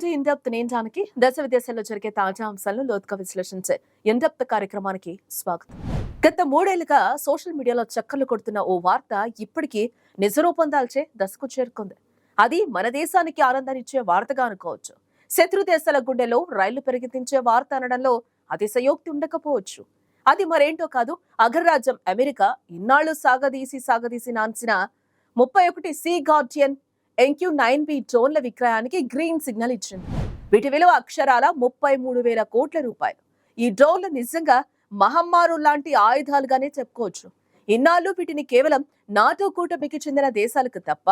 To ఇండప్త్ దేశ విదేశాల్లో జరిగే తాజా అంశాలను లోతుగా విశ్లేషించే ఇండప్త్ కార్యక్రమానికి స్వాగతం. గత మూడేళ్ళుగా సోషల్ మీడియాలో చక్కర్లు కొడుతున్న ఓ వార్త ఇప్పటికీ నిజరూపం దాల్చే దశకు చేరుకుంది. అది మన దేశానికి ఆనందాన్నిచ్చే వార్తగా అనుకోవచ్చు. శత్రు దేశాల గుండెలో రైళ్ళు పెరిగితించే వార్త అనడంలో అతిశయోక్తి ఉండకపోవచ్చు. అది మరేంటో కాదు అగ్రరాజ్యం అమెరికా ఇన్నాళ్ళు సాగదీసి సాగదీసి నాన్సిన ముప్పై ఒకటి sea guardian MQ nine B డ్రోన్ల విక్రయానికి గ్రీన్ సిగ్నల్ ఇచ్చింది. వీటి విలువ అక్షరాల ముప్పై మూడు వేల కోట్ల రూపాయలు. ఈ డ్రోన్లు నిజంగా మహమ్మారు లాంటి ఆయుధాలుగానే చెప్పుకోవచ్చు. ఇన్నాళ్ళు వీటిని కేవలం నాటో కూటమికి చెందిన దేశాలకు తప్ప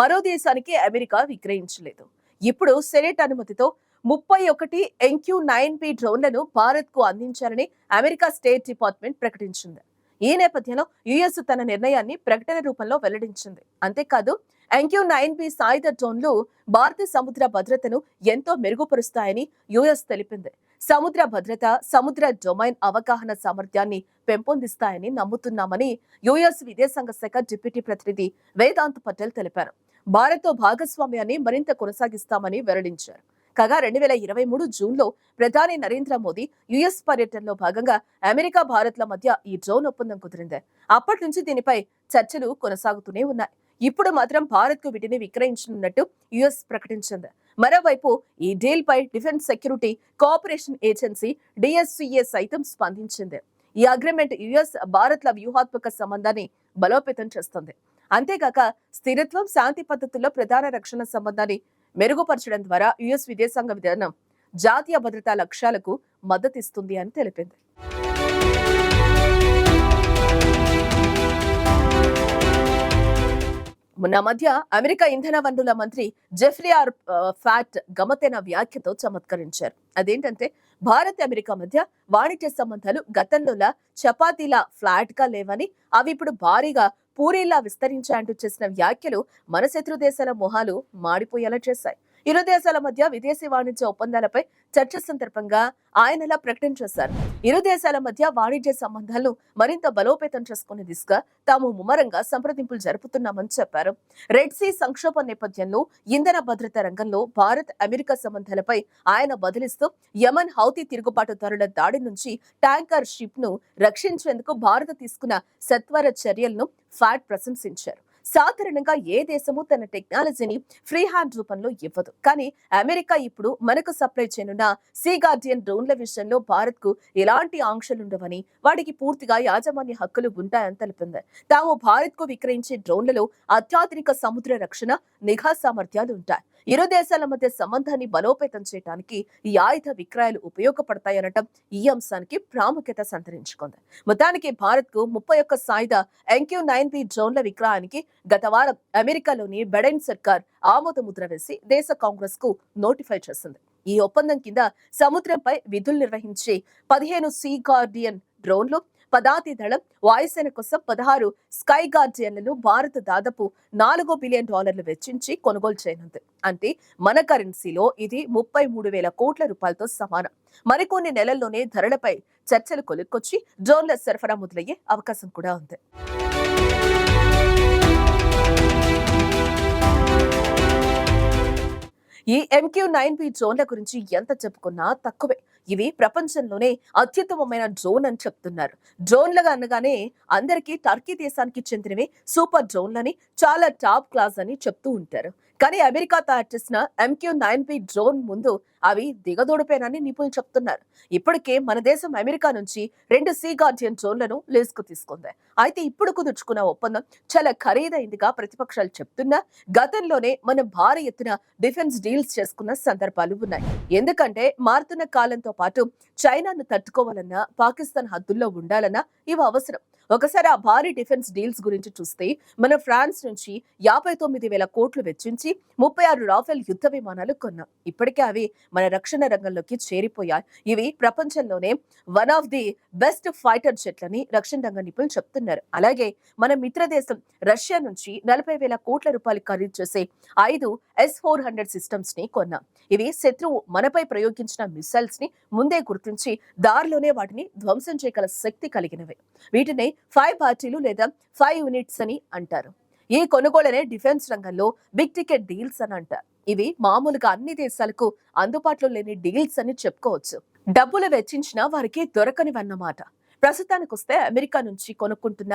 మరో దేశానికి అమెరికా విక్రయించలేదు. ఇప్పుడు సెనేట్ అనుమతితో ముప్పై ఒకటి ఎన్క్యూ నైన్ బి డ్రోన్లను భారత్కు అందించారని అమెరికా స్టేట్ డిపార్ట్మెంట్ ప్రకటించింది. ఈ నేపథ్యంలో యుఎస్ తన నిర్ణయాన్ని ప్రకటన రూపంలో వెల్లడించింది. అంతేకాదు ఎంక్యూ నైన్ బి సాయుధ డ్రోన్లు భారత సముద్ర భద్రతను ఎంతో మెరుగుపరుస్తాయని యుఎస్ తెలిపింది. సముద్ర భద్రత సముద్ర డొమైన్ అవగాహన సామర్థ్యాన్ని పెంపొందిస్తాయని నమ్ముతున్నామని యుఎస్ విదేశాంగ శాఖ డిప్యూటీ ప్రతినిధి వేదాంత్ పటేల్ తెలిపారు. భారత్తో భాగస్వామ్యాన్ని మరింత కొనసాగిస్తామని వెల్లడించారు. కాగా రెండు వేల ఇరవై మూడు జూన్లో ప్రధాని నరేంద్ర మోదీ యుఎస్ పర్యటనలో భాగంగా అమెరికా భారత్ల మధ్య ఈ డ్రోన్ ఒప్పందం కుదిరింది. అప్పటి నుంచి దీనిపై చర్చలు కొనసాగుతూనే ఉన్నాయి. ఇప్పుడు మాత్రం భారత్కు వీటిని విక్రయించనున్నట్టు యుఎస్ ప్రకటించింది. మరోవైపు ఈ డీల్ పై defence security cooperation agency DSCA సైతం స్పందించింది. ఈ అగ్రిమెంట్ యుఎస్ భారత్ల వ్యూహాత్మక సంబంధాన్ని బలోపేతం చేస్తుంది. అంతేకాక స్థిరత్వం శాంతి పద్ధతుల్లో ప్రధాన రక్షణ సంబంధాన్ని మెరుగుపరచడం ద్వారా యుఎస్ విదేశాంగ విధానం జాతీయ భద్రతా లక్ష్యాలకు మద్దతిస్తుంది అని తెలిపింది. మొన్న మధ్య అమెరికా ఇంధన వనరుల మంత్రి జెఫ్రీ ఆర్ ఫ్యాట్ గమతైన వ్యాఖ్యతో చమత్కరించారు. అదేంటంటే భారత్ అమెరికా మధ్య వాణిజ్య సంబంధాలు గతంలోలా చపాతీలా ఫ్లాట్గా లేవని అవి ఇప్పుడు భారీగా పూరీలా విస్తరించాయంటూ చేసిన వ్యాఖ్యలు మన శత్రు దేశాల మొహాలు మాడిపోయేలా చేశాయి. ఇరు దేశాల మధ్య విదేశీ వాణిజ్య ఒప్పందాలపై చర్చ సందర్భంగా ఆయన ఇలా ప్రకటన చేశారు. ఇరు దేశాల మధ్య వాణిజ్య సంబంధాలను మరింత బలోపేతం చేసుకునే దిశగా తాము ముమ్మరంగా సంప్రదింపులు జరుపుతున్నామని చెప్పారు. రెడ్ సీ సంక్షోభం నేపథ్యంలో ఇంధన భద్రత రంగంలో భారత్ అమెరికా సంబంధాలపై ఆయన బదిలిస్తూ యమన్ హౌతీ తిరుగుబాటుదారుల దాడి నుంచి ట్యాంకర్ షిప్ను రక్షించేందుకు భారత్ తీసుకున్న సత్వర చర్యలను ఫ్యాట్ ప్రశంసించారు. సాధారణంగా ఏ దేశము తన టెక్నాలజీని ఫ్రీ హ్యాండ్ రూపంలో ఇవ్వదు. కానీ అమెరికా ఇప్పుడు మనకు సప్లై చేయనున్న సీ గార్డియన్ డ్రోన్ల విషయంలో భారత్కు ఎలాంటి ఆంక్షలుండవని వాటికి పూర్తిగా యాజమాన్య హక్కులు ఉంటాయని తెలిపింది. తాము భారత్కు విక్రయించే డ్రోన్లలో అత్యాధునిక సముద్ర రక్షణ నిఘా సామర్థ్యాలు ఉంటాయి. ఇరు దేశాల మధ్య సంబంధాన్ని బలోపేతం చేయడానికి ఈ ఆయుధ విక్రయాలు ఉపయోగపడతాయనటం ఈ అంశానికి ప్రాముఖ్యత సంతరించుకుంది. మొత్తానికి భారత్కు ముప్పై ఒక్క సాయుధ ఎంక్యూ నైన్ బి డ్రోన్ల విక్రయానికి గత వారం అమెరికాలోని బెడెన్ సర్కార్ ఆమోద ముద్ర వేసి దేశ కాంగ్రెస్కు నోటిఫై చేసింది. ఈ ఒప్పందం కింద సముద్రంపై విధులు నిర్వహించే పదిహేను సీ గార్డియన్ డ్రోన్లు పదాతి దళం వాయుసేన కోసం పదహారు స్కై గార్డియన్లను భారత్ దాదాపు నాలుగు బిలియన్ డాలర్లు వెచ్చించి కొనుగోలు చేయనుంది. అంటే మన కరెన్సీలో ఇది ముప్పై మూడు వేల కోట్ల రూపాయలతో సమానం. మరికొన్ని నెలల్లోనే ధరలపై చర్చలు కొలుక్కొచ్చి డ్రోన్ల సరఫరా మొదలయ్యే అవకాశం కూడా ఉంది. ఈ ఎంక్యూ నైన్ బి డ్రోన్ల గురించి ఎంత చెప్పుకున్నా తక్కువే. ఇవి ప్రపంచంలోనే అత్యుత్తమమైన డ్రోన్ అని చెప్తున్నారు. డ్రోన్లుగా అనగానే అందరికీ టర్కీ దేశానికి చెందినవి సూపర్ డ్రోన్లని చాలా టాప్ క్లాస్ అని చెప్తూ ఉంటారు. కానీ అమెరికా తయారు చేసిన ఎంక్యూ నైన్ బి డ్రోన్ ముందు అవి దిగదోడిపోయానని నిపుణులు చెప్తున్నారు. ఇప్పటికే మన దేశం అమెరికా నుంచి రెండు సీ గార్డియన్ డ్రోన్లను లీజుకు తీసుకుంది. అయితే ఇప్పుడు కుదుర్చుకున్న ఒప్పందం చాలా ఖరీదైందిగా ప్రతిపక్షాలు చెప్తున్నా గతంలోనే మనం భారీ ఎత్తున డిఫెన్స్ డీల్స్ చేసుకున్న సందర్భాలు ఉన్నాయి. ఎందుకంటే మారుతున్న కాలంతో పాటు చైనాను తట్టుకోవాలన్నా పాకిస్తాన్ హద్దుల్లో ఉండాలన్నా ఇవి అవసరం. ఒకసారి ఆ భారీ డిఫెన్స్ డీల్స్ గురించి చూస్తే మన ఫ్రాన్స్ నుంచి యాభై తొమ్మిది వేల కోట్లు వెచ్చించి ముప్పై ఆరు రాఫెల్ యుద్ధ విమానాలు కొన్నాం. ఇప్పటికే అవి మన రక్షణ రంగంలోకి చేరిపోయాయి. ఇవి ప్రపంచంలోనే one of the best fighter జెట్లని రక్షణ రంగ నిపుణులు చెప్తున్నారు. అలాగే మన మిత్ర దేశం రష్యా నుంచి నలభై వేల కోట్ల రూపాయలు ఖరీదు చేసే ఐదు ఎస్ ఫోర్ హండ్రెడ్ సిస్టమ్స్ని కొన్నాం. ఇవి శత్రువు మనపై ప్రయోగించిన మిసైల్స్ని ముందే గుర్తించి దారిలోనే వాటిని ధ్వంసం చేయగల శక్తి కలిగినవి. వీటిని ఫైవ్ పార్టీలు లేదా ఫైవ్ యూనిట్స్ అని అంటారు. ఈ కొనుగోలనే డిఫెన్స్ రంగంలో బిగ్ టికెట్ డీల్స్ అని అంటారు. ఇవి మామూలుగా అన్ని దేశాలకు అందుబాటులో లేని డీల్స్ అని చెప్పుకోవచ్చు. డబ్బులు వెచ్చించినా వారికి దొరకనివన్నమాట. ప్రస్తుతానికి వస్తే అమెరికా నుంచి కొనుక్కుంటున్న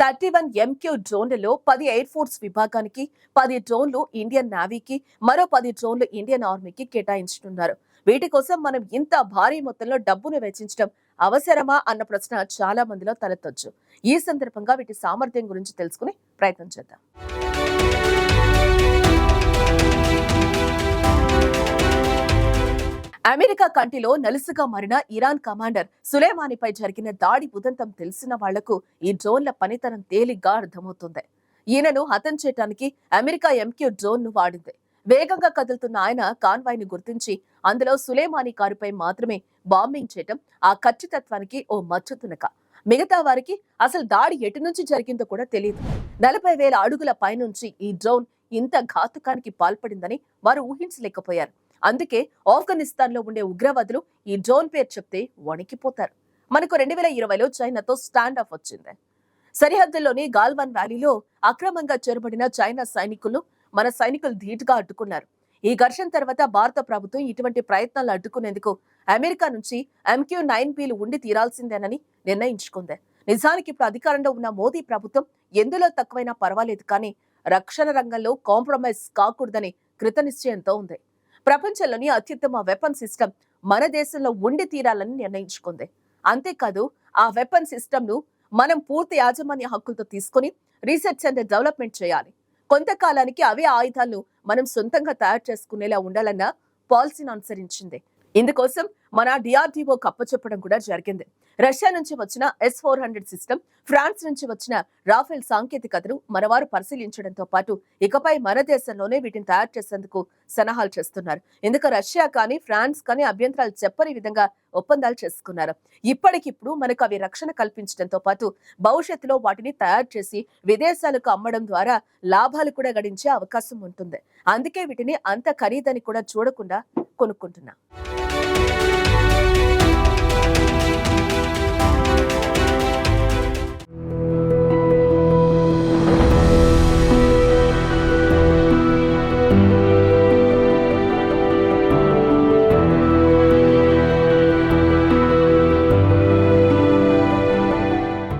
థర్టీ వన్ ఎంక్యూ డ్రోన్లలో పది ఎయిర్ ఫోర్స్ విభాగానికి పది డ్రోన్లు ఇండియన్ నేవీకి మరో పది డ్రోన్లు ఇండియన్ ఆర్మీకి కేటాయించనున్నారు. వీటి కోసం మనం ఇంత భారీ మొత్తంలో డబ్బును వెచ్చించడం అవసరమా అన్న ప్రశ్న చాలా మందిలో తలెత్తొచ్చు. ఈ సందర్భంగా వీటి సామర్థ్యం గురించి తెలుసుకునే ప్రయత్నం చేద్దాం. అమెరికా కంటిలో నలుసుగా మారిన ఇరాన్ కమాండర్ సులేమానిపై జరిగిన దాడి ఉదంతం తెలిసిన వాళ్ళకు ఈ డ్రోన్ల పనితనం తేలిగ్గా అర్థమవుతుంది. ఈయనను హతం చేయటానికి అమెరికా ఎంక్యూ డ్రోన్ను వాడింది. వేగంగా కదులుతున్న ఆయన కాన్వాయ్ని గుర్తించి అందులో సులేమాని కారుపై మాత్రమే బాంబింగ్ చేయటం ఆ ఖచ్చితత్వానికి ఓ మచ్చు తునక మిగతా వారికి అసలు దాడి ఎటు నుంచి జరిగిందో కూడా తెలియదు నలభై వేల అడుగుల పైనుంచి ఈ డ్రోన్ ఇంత ఘాతుకానికి పాల్పడిందని వారు ఊహించలేకపోయారు. అందుకే ఆఫ్ఘనిస్తాన్లో ఉండే ఉగ్రవాదులు ఈ డ్రోన్ పేరు చెప్తే వణికిపోతారు. మనకు రెండు వేల ఇరవైలో చైనాతో స్టాండ్ ఆఫ్ వచ్చింది. సరిహద్దుల్లోని గాల్వాన్ వ్యాలీలో అక్రమంగా చేరబడిన చైనా సైనికులు మన సైనికులు ధీటుగా అడ్డుకున్నారు. ఈ ఘర్షణ తర్వాత భారత ప్రభుత్వం ఇటువంటి ప్రయత్నాలు అడ్డుకునేందుకు అమెరికా నుంచి ఎంక్యూ నైన్ పీలు ఉండి తీరాల్సిందేనని నిర్ణయించుకుంది. నిజానికి ఇప్పుడు అధికారంలో ఉన్న మోదీ ప్రభుత్వం ఎందులో తక్కువైనా పర్వాలేదు కానీ రక్షణ రంగంలో కాంప్రమైజ్ కాకూడదని కృతనిశ్చయంతో ఉంది. ప్రపంచంలోని అత్యుత్తమ వెపన్ సిస్టమ్ మన దేశంలో ఉండి తీరాలని నిర్ణయించుకుంది. అంతేకాదు ఆ వెపన్ సిస్టమ్ను మనం పూర్తి యాజమాన్య హక్కులతో తీసుకొని రీసెర్చ్ అండ్ డెవలప్మెంట్ చేయాలి. కొంతకాలానికి అవే ఆయుధాలను మనం సొంతంగా తయారు చేసుకునేలా ఉండాలన్న పాలసీని అనుసరించింది. ఇందుకోసం మన డిఆర్డిఓ కప్పచెప్పడం కూడా జరిగింది. రష్యా నుంచి వచ్చిన S four hundred system France నుంచి వచ్చిన రాఫెల్ సాంకేతికతను మనవారు పరిశీలించడంతో పాటు ఇకపై మన దేశంలోనే వీటిని తయారు చేసేందుకు సలహాలు చేస్తున్నారు. ఎందుకు రష్యా కానీ ఫ్రాన్స్ కానీ అభ్యంతరాలు చెప్పని విధంగా ఒప్పందాలు చేసుకున్నారు. ఇప్పటికిప్పుడు మనకు అవి రక్షణ కల్పించడంతో పాటు భవిష్యత్తులో వాటిని తయారు చేసి విదేశాలకు అమ్మడం ద్వారా లాభాలు కూడా గడించే అవకాశం ఉంటుంది. అందుకే వీటిని అంత ఖరీదని కూడా చూడకుండా కొనుక్కుంటున్నా.